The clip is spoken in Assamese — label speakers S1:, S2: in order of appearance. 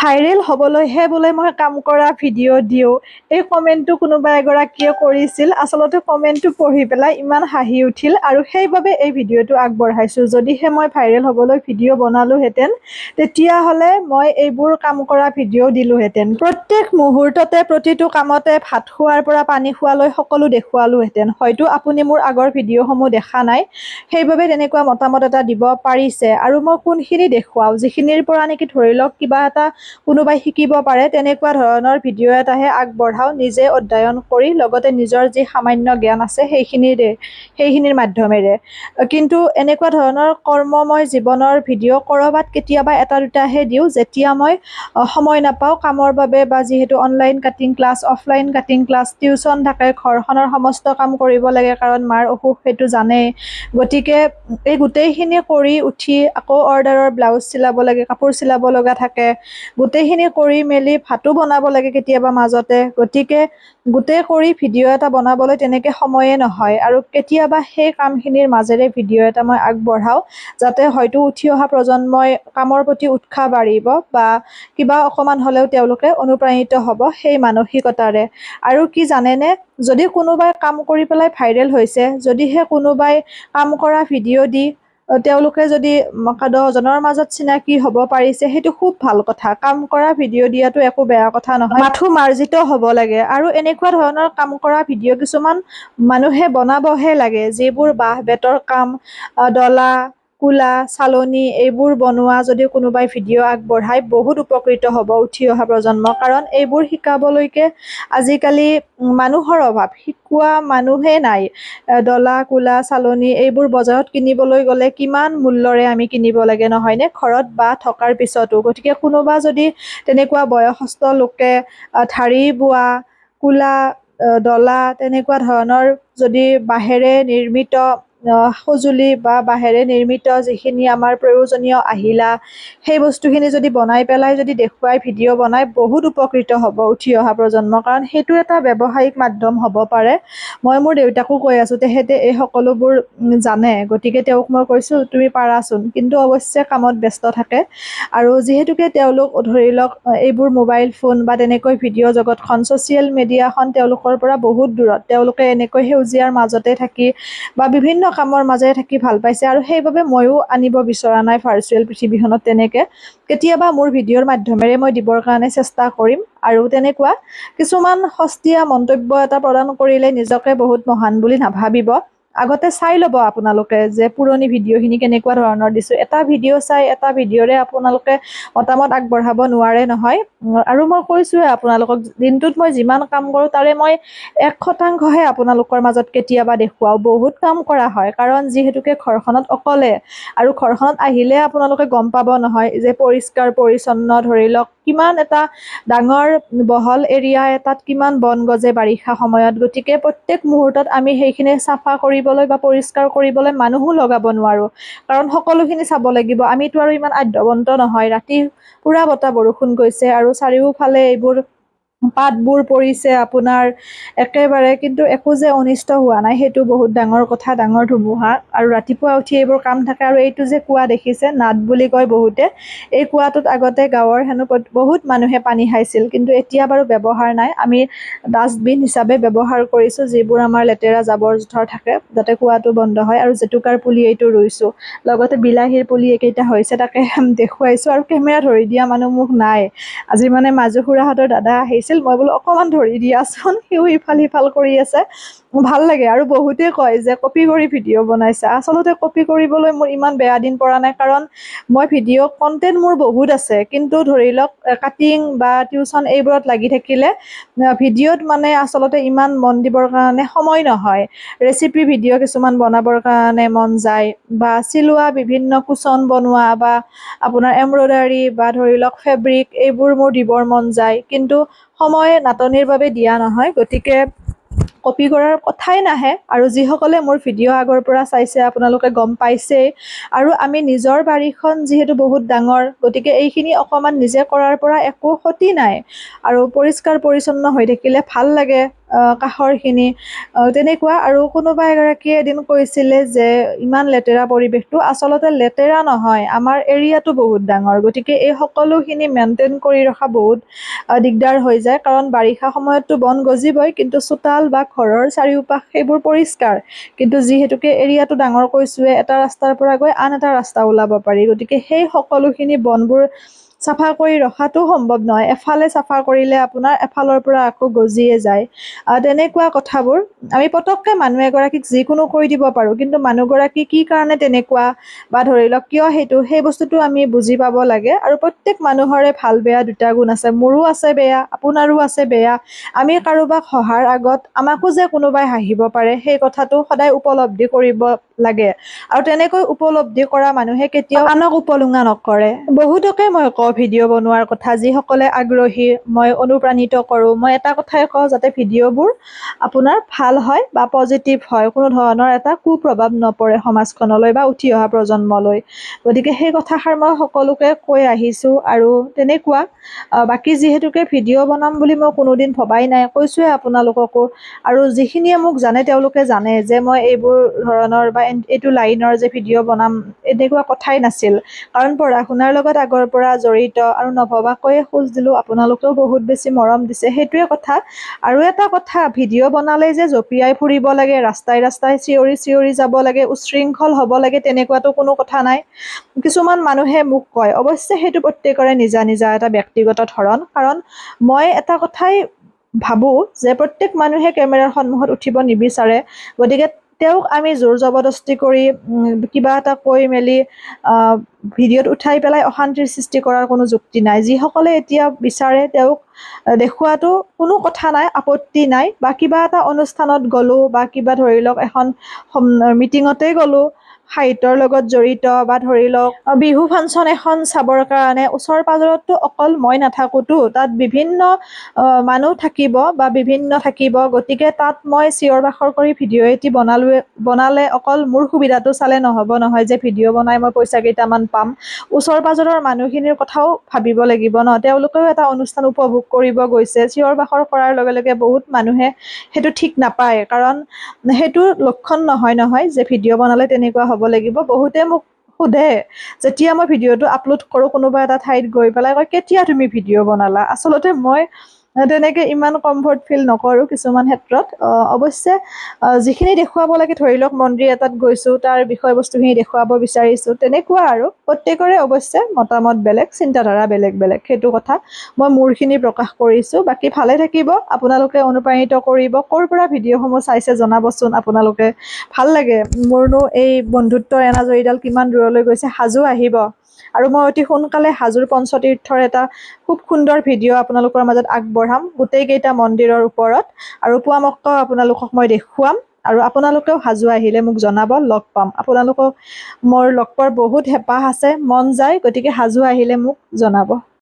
S1: ভাইৰেল হ'বলৈহে বোলে মই কাম কৰা ভিডিঅ' দিওঁ। এই কমেণ্টটো কোনোবা এগৰাকীয়ে কৰিছিল আচলতে কমেণ্টটো পঢ়ি পেলাই ইমান হাঁহি উঠিল আৰু সেইবাবে এই ভিডিঅ'টো আগবঢ়াইছোঁ। যদিহে মই ভাইৰেল হ'বলৈ ভিডিঅ' বনালোহেঁতেন তেতিয়াহ'লে মই এইবোৰ কাম কৰা ভিডিঅ' দিলোঁহেঁতেন। প্ৰত্যেক মুহূৰ্ততে প্ৰতিটো কামতে ভাত খোৱাৰ পৰা পানী খোৱালৈ সকলো দেখুৱালোহেঁতেন। হয়তো আপুনি মোৰ আগৰ ভিডিঅ'সমূহ দেখা নাই সেইবাবে তেনেকুৱা মতামত এটা দিব পাৰিছে। আৰু মই কোনখিনি দেখুৱাওঁ যিখিনিৰ পৰা নেকি ধৰি লওক কিবা এটা কোনোবাই শিকিব পাৰে তেনেকুৱা ধৰণৰ ভিডিঅ' এটাহে আগবঢ়াওঁ নিজে অধ্যয়ন কৰি লগতে নিজৰ যি সামান্য জ্ঞান আছে সেইখিনিৰে সেইখিনিৰ মাধ্যমেৰে। কিন্তু এনেকুৱা ধৰণৰ কৰ্মময় জীৱনৰ ভিডিঅ' ক'ৰবাত কেতিয়াবা এটা দুটাহে দিওঁ যেতিয়া মই সময় নাপাওঁ কামৰ বাবে বা যিহেতু online cutting class offline cutting class tuition থাকে ঘৰখনৰ সমস্ত কাম কৰিব লাগে কাৰণ মাৰ অসুখ সেইটো জানেই। গতিকে এই গোটেইখিনি কৰি উঠি আকৌ অৰ্ডাৰৰ ব্লাউজ চিলাব লাগে কাপোৰ চিলাব লগা থাকে। গোটেইখিনি কৰি মেলি ভাতো বনাব লাগে কেতিয়াবা মাজতে। গতিকে গোটেই কৰি ভিডিঅ' এটা বনাবলৈ তেনেকৈ সময়ে নহয়। আৰু কেতিয়াবা সেই কামখিনিৰ মাজেৰে ভিডিঅ' এটা মই আগবঢ়াওঁ যাতে হয়তো উঠি অহা প্ৰজন্মই কামৰ প্ৰতি উৎসাহ বাঢ়িব বা কিবা অকণমান হ'লেও তেওঁলোকে অনুপ্ৰাণিত হ'ব সেই মানসিকতাৰে। আৰু কি জানেনে যদি কোনোবাই কাম কৰি পেলাই ভাইৰেল হৈছে যদিহে কোনোবাই কাম কৰা ভিডিঅ' দি তেওঁলোকে যদি দহজনৰ মাজত চিনাকি হ'ব পাৰিছে সেইটো খুব ভাল কথা। কাম কৰা ভিডিঅ' দিয়াটো একো বেয়া কথা নহয়। মাথো মাৰ্জিত হ'ব লাগে। আৰু এনেকুৱা ধৰণৰ কাম কৰা ভিডিঅ' কিছুমান মানুহে বনাবহে লাগে যিবোৰ বাঁহ বেতৰ কাম ডলা কুলা চালনী এইবোৰ বনোৱা যদি কোনোবাই ভিডিঅ' আগবঢ়ায় বহুত উপকৃত হ'ব উঠি অহা প্ৰজন্ম কাৰণ এইবোৰ শিকাবলৈকে আজিকালি মানুহৰ অভাৱ। শিকোৱা মানুহে নাই। ডলা কুলা চালনী এইবোৰ বজাৰত কিনিবলৈ গ'লে কিমান মূল্যৰে আমি কিনিব লাগে নহয়নে? ঘৰত বাঁহ থকাৰ পিছতো। গতিকে কোনোবা যদি তেনেকুৱা বয়সস্থ লোকে ঢাৰি বোৱা কুলা ডলা তেনেকুৱা ধৰণৰ যদি বাঁহেৰে নিৰ্মিত সঁজুলি বা বাঁহেৰে নিৰ্মিত যিখিনি আমাৰ প্ৰয়োজনীয় আহিলা সেই বস্তুখিনি যদি বনাই পেলাই যদি দেখুৱাই ভিডিঅ' বনাই বহুত উপকৃত হ'ব উঠি অহা প্ৰজন্ম কাৰণ সেইটো এটা ব্যৱসায়িক মাধ্যম হ'ব পাৰে। মই মোৰ দেউতাকো কৈ আছোঁ তেখেতে এই সকলোবোৰ জানে। গতিকে তেওঁক মই কৈছোঁ তুমি পাৰাচোন কিন্তু অৱশ্যে কামত ব্যস্ত থাকে। আৰু যিহেতুকে তেওঁলোক ধৰি লওক এইবোৰ মোবাইল ফোন বা তেনেকৈ ভিডিঅ' জগতখন ছ'চিয়েল মিডিয়াখন তেওঁলোকৰ পৰা বহুত দূৰত। তেওঁলোকে এনেকৈ সেউজীয়াৰ মাজতে থাকি বা বিভিন্ন কামৰ মাজেৰে থাকি ভাল পাইছে আৰু সেইবাবে ময়ো আনিব বিচৰা নাই ভাৰ্চুৱেল পৃথিৱীখনত তেনেকৈ। কেতিয়াবা মোৰ ভিডিঅ'ৰ মাধ্যমেৰে মই দিবৰ কাৰণে চেষ্টা কৰিম আৰু তেনেকুৱা কিছুমান সস্তীয়া মন্তব্য এটা প্ৰদান কৰিলে নিজকে বহুত মহান বুলি নাভাবিব। আগতে চাই ল'ব আপোনালোকে যে পুৰণি ভিডিঅ'খিনি কেনেকুৱা ধৰণৰ দিছোঁ। এটা ভিডিঅ' চাই এটা ভিডিঅ'ৰে আপোনালোকে মতামত আগবঢ়াব নোৱাৰে নহয়। আৰু মই কৈছোঁৱে আপোনালোকক দিনটোত মই যিমান কাম কৰোঁ তাৰে মই এক শতাংশহে আপোনালোকৰ মাজত কেতিয়াবা দেখুৱাওঁ। বহুত কাম কৰা হয় কাৰণ যিহেতুকে ঘৰখনত অকলে আৰু ঘৰখনত আহিলে আপোনালোকে গম পাব নহয় যে পৰিষ্কাৰ পৰিচ্ছন্ন ধৰি লওক কিমান এটা ডাঙৰ বহল এৰিয়া এটাত কিমান বন গজে বাৰিষা সময়ত গতিকে প্ৰত্যেক মুহূৰ্তত আমি সেইখিনি চাফা কৰিবলৈ বা পৰিষ্কাৰ কৰিবলৈ মানুহো লগাব নোৱাৰোঁ। কাৰণ সকলোখিনি চাব লাগিব। আমিতো আৰু ইমান আদ্যৱন্ত নহয়। ৰাতি পুৰা বতাহ বৰষুণ গৈছে আৰু চাৰিওফালে এইবোৰ পাতবোৰ পৰিছে আপোনাৰ একেবাৰে কিন্তু একো যে অনিষ্ট হোৱা নাই সেইটো বহুত ডাঙৰ কথা ডাঙৰ ধুমুহা। আৰু ৰাতিপুৱা উঠি এইবোৰ কাম থাকে আৰু এইটো যে কুঁৱা দেখিছে নাদ বুলি কয় বহুতে এই কুঁৱাটোত আগতে গাঁৱৰ হেনো বহুত মানুহে পানী খাইছিল কিন্তু এতিয়া বাৰু ব্যৱহাৰ নাই। আমি ডাষ্টবিন হিচাপে ব্যৱহাৰ কৰিছোঁ যিবোৰ আমাৰ লেতেৰা জাবৰ জোথৰ থাকে যাতে কুঁৱাটো বন্ধ হয় আৰু জেতুকাৰ পুলি এইটো ৰুইছোঁ। লগতে বিলাহীৰ পুলি এইকেইটা হৈছে তাকে দেখুৱাইছোঁ। আৰু কেমেৰা ধৰি দিয়া মানুহ মোক নাই। আজি মানে মাজু খুৰাহঁতৰ দাদা আহিছিল মই বোলো অকণমান ধৰি দিয়াচোন সিও ইফাল সিফাল কৰি আছে। ভাল লাগে আৰু বহুতে কয় যে কপি কৰি ভিডিঅ' বনাইছা। আচলতে কপি কৰিবলৈ মোৰ ইমান বেয়া দিন পৰা নাই কাৰণ মই ভিডিঅ' কণ্টেণ্ট মোৰ বহুত আছে। কিন্তু ধৰি লওক কাটিং বা টিউচন এইবোৰত লাগি থাকিলে ভিডিঅ'ত মানে আচলতে ইমান মন দিবৰ কাৰণে সময় নহয়। ৰেচিপি ভিডিঅ' কিছুমান বনাবৰ কাৰণে মন যায় বা চিলোৱা বিভিন্ন কুচন বনোৱা বা আপোনাৰ এমব্ৰইডাৰী বা ধৰি লওক ফেব্ৰিক এইবোৰ মোৰ দিবৰ মন যায়। কিন্তু সময় নাটনিৰ বাবে দিয়া নহয় গতিকে কপি কৰাৰ কথাই নাহে। আৰু যিসকলে মোৰ ভিডিঅ' আগৰ পৰা চাইছে আপোনালোকে গম পাইছেই। আৰু আমি নিজৰ বাৰীখন যিহেতু বহুত ডাঙৰ গতিকে এইখিনি অকণমান নিজে কৰাৰ পৰা একো ক্ষতি নাই। আৰু পৰিষ্কাৰ পৰিচ্ছন্ন হৈ থাকিলে ভাল লাগে। কাষৰখিনি। তেনেকুৱা আৰু কোনোবা এগৰাকীয়ে এদিন কৈছিলে যে ইমান লেতেৰা পৰিৱেশটো আচলতে লেতেৰা নহয় আমাৰ এৰিয়াটো বহুত ডাঙৰ। গতিকে এই সকলোখিনি মেইনটেইন কৰি ৰখা বহুত দিগদাৰ হৈ যায়। কাৰণ বাৰিষা সময়ততো বন গজিবই কিন্তু চোতাল বা ঘৰৰ চাৰিওপাশ সেইবোৰ পৰিষ্কাৰ। কিন্তু যিহেতুকে এৰিয়াটো ডাঙৰ কৈছোৱে এটা ৰাস্তাৰ পৰা গৈ আন এটা ৰাস্তা ওলাব পাৰি। গতিকে সেই সকলোখিনি বনবোৰ চাফা কৰি ৰখাটো সম্ভৱ নহয়। এফালে চাফা কৰিলে আপোনাৰ এফালৰ পৰা আকৌ গজিয়ে যায়। তেনেকুৱা কথাবোৰ। আমি পতককৈ মানুহ এগৰাকীক যিকোনো কৈ দিব পাৰোঁ। কিন্তু মানুহগৰাকী কি কাৰণে তেনেকুৱা বা ধৰি লওক কিয় সেইটো সেই বস্তুটো আমি বুজি পাব লাগে। আৰু প্ৰত্যেক মানুহৰে ভাল বেয়া দুটা গুণ আছে। মোৰো আছে বেয়া আপোনাৰো আছে বেয়া। আমি কাৰোবাক সহাৰ আগত আমাকো যে কোনোবাই হাঁহিব পাৰে সেই কথাটো সদায় উপলব্ধি কৰিব লাগে। আৰু তেনেকৈ উপলব্ধি কৰা মানুহে কেতিয়াও আনক উপলুঙা নকৰে। বহুতকে মই কওঁ ভিডিঅ' বনোৱাৰ কথা যিসকলে আগ্ৰহী মই অনুপ্ৰাণিত কৰোঁ। মই এটা কথাই কওঁ যাতে ভিডিঅ'বোৰ আপোনাৰ ভাল হয় বা পজিটিভ হয় কোনো ধৰণৰ এটা কুপ্ৰভাৱ নপৰে সমাজখনলৈ বা উঠি অহা প্ৰজন্মলৈ। গতিকে সেই কথাষাৰ মই সকলোকে কৈ আহিছোঁ আৰু তেনেকুৱা বাকী যিহেতুকে ভিডিঅ' বনাম বুলি মই কোনোদিন ভবাই নাই কৈছোঁৱে আপোনালোককো। আৰু যিখিনিয়ে মোক জানে তেওঁলোকে জানে যে মই এইবোৰ ধৰণৰ বা এইটো লাইনৰ যে ভিডিঅ' বনাম এনেকুৱা কথাই নাছিল। কাৰণ পঢ়া শুনাৰ লগত আগৰ পৰা জড়িত আৰু নভবাকৈয়ে খোজ দিলোঁ। আপোনালোকেও বহুত বেছি মৰম দিছে। সেইটোৱে কথা। আৰু এটা কথা ভিডিঅ' বনালে যে জঁপিয়াই ফুৰিব লাগে ৰাস্তাই ৰাস্তাই চিঞৰি চিঞৰি যাব লাগে উচ্ছৃংখল হ'ব লাগে তেনেকুৱাতো কোনো কথা নাই। কিছুমান মানুহে মোক কয় অৱশ্যে সেইটো প্ৰত্যেকৰে নিজা নিজা এটা ব্যক্তিগত ধৰণ। কাৰণ মই এটা কথাই ভাবোঁ যে প্ৰত্যেক মানুহে কেমেৰাৰ সন্মুখত উঠিব নিবিচাৰে। গতিকে তেওঁক আমি জোৰ জবৰদস্তি কৰি কিবা এটা কৈ মেলি ভিডিঅ'ত উঠাই পেলাই অশান্তিৰ সৃষ্টি কৰাৰ কোনো যুক্তি নাই। যিসকলে এতিয়া বিচাৰে তেওঁক দেখুৱাটো কোনো কথা নাই আপত্তি নাই। বা কিবা এটা অনুষ্ঠানত গ'লোঁ বা কিবা ধৰি লওক এখন মিটিঙতেই গ'লোঁ সাহিত্যৰ লগত জড়িত বা ধৰি লওক বিহু ফাংচন এখন চাবৰ কাৰণে ওচৰ পাজৰততো অকল মই নাথাকোঁতো তাত বিভিন্ন মানুহ থাকিব বা বিভিন্ন থাকিব গতিকে তাত মই চিঞৰ বাখৰ কৰি ভিডিঅ' এটি বনালোৱে বনালে অকল মোৰ সুবিধাটো চালে নহ'ব নহয় যে ভিডিঅ' বনাই মই পইচা কেইটামান পাম। ওচৰ পাজৰৰ মানুহখিনিৰ কথাও ভাবিব লাগিব ন? তেওঁলোকেও এটা অনুষ্ঠান উপভোগ কৰিব গৈছে। চিঞৰ বাখৰ কৰাৰ লগে লগে বহুত মানুহে সেইটো ঠিক নাপায়। কাৰণ সেইটো লক্ষণ নহয় নহয় যে ভিডিঅ' বনালে তেনেকুৱা হ'ব লাগিব বহুতে মোক সোধে যেতিয়া মই ভিডিঅ'টো আপলোড কৰোঁ কোনোবা এটা ঠাইত গৈ পেলাই কয় কেতিয়া তুমি ভিডিঅ' বনালা? আচলতে মই তেনেকৈ ইমান কমফৰ্ট ফিল নকৰোঁ কিছুমান ক্ষেত্ৰত। অৱশ্যে যিখিনি দেখুৱাব লাগে ধৰি লওক মন্দিৰ এটাত গৈছোঁ তাৰ বিষয়বস্তুখিনি দেখুৱাব বিচাৰিছোঁ তেনেকুৱা আৰু। প্ৰত্যেকৰে অৱশ্যে মতামত বেলেগ চিন্তাধাৰা বেলেগ বেলেগ। সেইটো কথা মই মোৰখিনি প্ৰকাশ কৰিছোঁ। বাকী ভালে থাকিব আপোনালোকে অনুপ্ৰাণিত কৰিব। ক'ৰ পৰা ভিডিঅ'সমূহ চাইছে জনাবচোন আপোনালোকে। ভাল লাগে। মোৰনো এই বন্ধুত্বৰ এনাজৰীডাল কিমান দূৰলৈ গৈছে সাজু আহিব। আৰু মই অতি সোনকালে হাজোৰ পঞ্চতীৰ্থৰ এটা খুব সুন্দৰ ভিডিঅ' আপোনালোকৰ মাজত আগবঢ়াম। গোটেইকেইটা মন্দিৰৰ ওপৰত। আৰু পোৱামক্কা আপোনালোকক মই দেখুৱাম। আৰু আপোনালোকেও হাজো আহিলে মোক জনাব লগ পাম। আপোনালোকক মোৰ লগ পোৱাৰ বহুত হেঁপাহ আছে মন যায় গতিকে হাজো আহিলে মোক জনাব।